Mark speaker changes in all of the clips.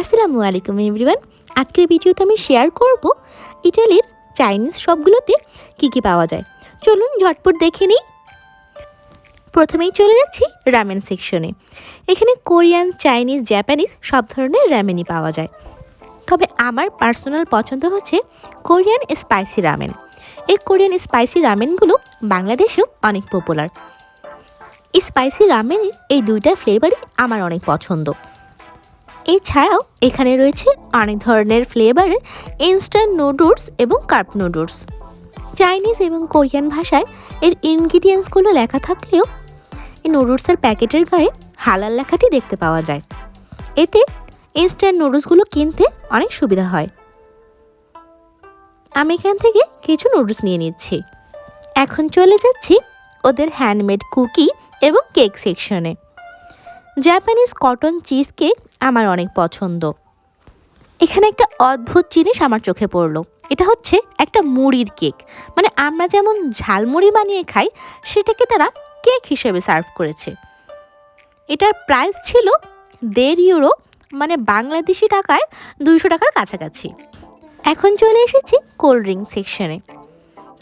Speaker 1: আসসালামু আলাইকুম এভরিওয়ান। আজকের ভিডিওতে আমি শেয়ার করব ইটালির চাইনিজ শপগুলোতে কী কী পাওয়া যায়। চলুন ঝটপট দেখে নিই। প্রথমেই চলে যাচ্ছি রামেন সেকশনে এখানে কোরিয়ান, চাইনিজ জাপানিজ সব ধরনের র্যামেনই পাওয়া যায়। তবে আমার পার্সোনাল পছন্দ হচ্ছে কোরিয়ান স্পাইসি রামেন এই কোরিয়ান স্পাইসি রামেনগুলো বাংলাদেশেও অনেক পপুলার স্পাইসি রামেনের এই দুইটা ফ্লেভারই আমার অনেক পছন্দ। এছাড়াও এখানে রয়েছে অনেক ধরনের ফ্লেভারের ইনস্ট্যান্ট নুডলস এবং কার্প নুডলস চাইনিজ এবং কোরিয়ান ভাষায় এর ইনগ্রিডিয়েন্টসগুলো লেখা থাকলেও এই নুডলসের প্যাকেটের গায়ে হালাল লেখাটি দেখতে পাওয়া যায়। এতে ইনস্ট্যান্ট নুডলসগুলো কিনতে অনেক সুবিধা হয়। আমি এখান থেকে কিছু নুডলস নিয়ে নিচ্ছি। এখন চলে যাচ্ছি ওদের হ্যান্ডমেড কুকি এবং কেক সেকশনে জাপানিজ কটন চিজ কেক আমার অনেক পছন্দ। এখানে একটা অদ্ভুত জিনিস আমার চোখে পড়ল। এটা হচ্ছে একটা মুড়ির কেক। মানে আমরা যেমন ঝালমুড়ি বানিয়ে খাই, সেটাকে তারা কেক হিসেবে সার্ভ করেছে। এটার প্রাইস ছিল দেড় ইউরো মানে বাংলাদেশি টাকায় দুইশো টাকার কাছাকাছি। এখন চলে এসেছি কোল্ড ড্রিঙ্ক সেকশনে।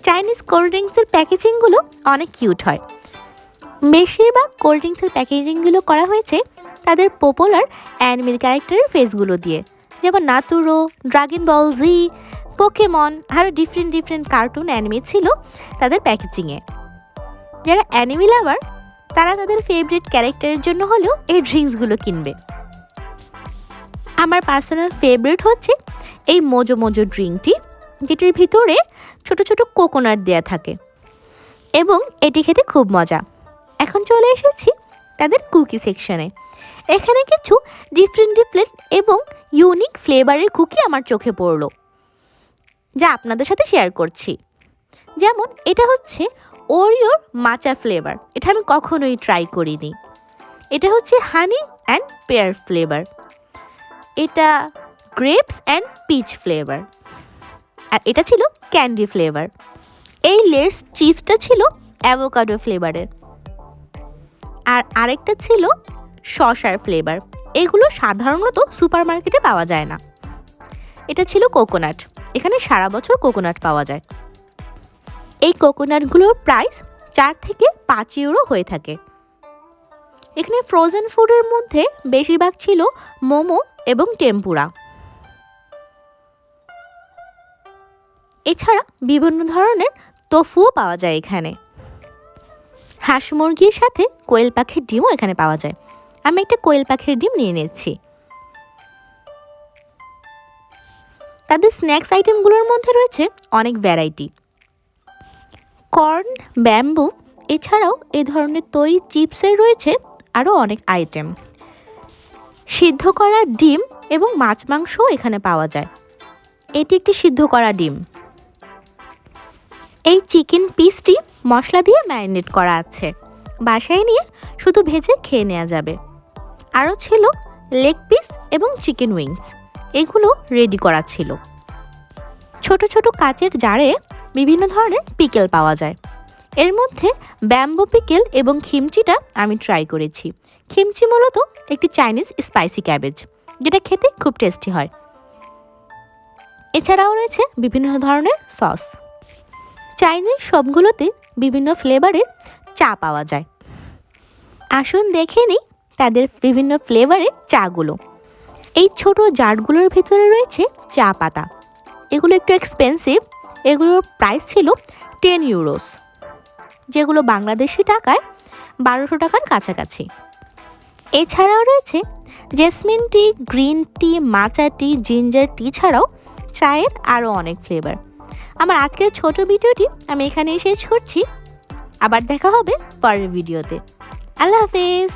Speaker 1: চাইনিজ কোল্ড ড্রিঙ্কসের প্যাকেজিংগুলো অনেক কিউট হয়। বেশিরভাগ কোল্ড ড্রিঙ্কসের প্যাকেজিংগুলো করা হয়েছে তাদের পপুলার অ্যানিমেল ক্যারেক্টারের ফেসগুলো দিয়ে। যেমন নাতুরো, ড্রাগন বল জি, পোকেমন আরও ডিফারেন্ট ডিফারেন্ট কার্টুন অ্যানিমে ছিল তাদের প্যাকেজিংয়ে যারা অ্যানিমি লাভার তারা তাদের ফেভারিট ক্যারেক্টারের জন্য হলেও এই ড্রিঙ্কসগুলো কিনবে। আমার পার্সোনাল ফেভারিট হচ্ছে এই মোজো মোজো ড্রিঙ্কটি যেটির ভিতরে ছোট ছোট কোকোনাট দেয়া থাকে। এবং এটি খেতে খুব মজা। এখন চলে এসেছি তাদের কুকি সেকশনে এখানে কিছু ডিফারেন্ট ডিফারেন্ট এবং ইউনিক ফ্লেভারের কুকি আমার চোখে পড়ল। যা আপনাদের সাথে শেয়ার করছি। যেমন, এটা হচ্ছে ওরিওর মাচা ফ্লেভার এটা আমি কখনোই ট্রাই করিনি। এটা হচ্ছে হানি অ্যান্ড পেয়ার ফ্লেভার এটা গ্রেপস অ্যান্ড পিচ ফ্লেভার আর এটা ছিল ক্যান্ডি ফ্লেভার এই লেটস চিপসটা ছিল অ্যাভোকাডো ফ্লেভারের আর আরেকটা ছিল শশার ফ্লেভার এগুলো সাধারণত সুপার মার্কেটে পাওয়া যায় না। এটা ছিল কোকোনাট এখানে সারা বছর কোকোনাট পাওয়া যায়। এই কোকোনাটগুলোর প্রাইস চার থেকে পাঁচ ইউরো হয়ে থাকে। এখানে ফ্রোজেন ফুডের মধ্যে বেশিরভাগ ছিল মোমো এবং টেম্পুরা এছাড়া বিভিন্ন ধরনের তোফুও পাওয়া যায় এখানে। হাঁস মুরগির সাথে কোয়েল পাখির ডিমও এখানে পাওয়া যায়। আমি একটা কোয়েল পাখির ডিম নিয়ে নিচ্ছি তাদের স্ন্যাক্স আইটেমগুলোর মধ্যে রয়েছে অনেক ভ্যারাইটি। কর্ন, ব্যাম্বু, এছাড়াও এ ধরনের তৈরি চিপসের রয়েছে আরও অনেক আইটেম। সিদ্ধ করা ডিম এবং মাছ মাংসও এখানে পাওয়া যায়। এটি একটি সিদ্ধ করা ডিম। এই চিকেন পিসটি মশলা দিয়ে ম্যারিনেট করা আছে। বাসায় নিয়ে শুধু ভেজে খেয়ে নেওয়া যাবে। আরও ছিল লেগ পিস এবং চিকেন উইংস। এগুলো রেডি করা ছিল। ছোট ছোট কাচের জারে বিভিন্ন ধরনের পিকেল পাওয়া যায়। এর মধ্যে ব্যাম্বো পিকেল এবং খিমচিটা আমি ট্রাই করেছি। খিমচি মূলত একটি চাইনিজ স্পাইসি ক্যাবেজ, যেটা খেতে খুব টেস্টি হয়। এছাড়াও রয়েছে বিভিন্ন ধরনের সস। চাইনিজ সবগুলোতে বিভিন্ন ফ্লেভারের চা পাওয়া যায়। আসুন দেখে নিই তাদের বিভিন্ন ফ্লেভারের চাগুলো। এই ছোট জারগুলোর ভিতরে রয়েছে চা পাতা। এগুলো একটু এক্সপেন্সিভ এগুলোর প্রাইস ছিল টেন ইউরোস যেগুলো বাংলাদেশি টাকায় বারোশো টাকার কাছাকাছি। এছাড়াও রয়েছে জেসমিন টি গ্রিন টি মাচা টি জিঞ্জার টি ছাড়াও চায়ের আরও অনেক ফ্লেভার আমার আজকের ছোট ভিডিওটি আমি এখানেই শেষ করছি। আবার দেখা হবে পরের ভিডিওতে। আল্লাহ হাফেজ।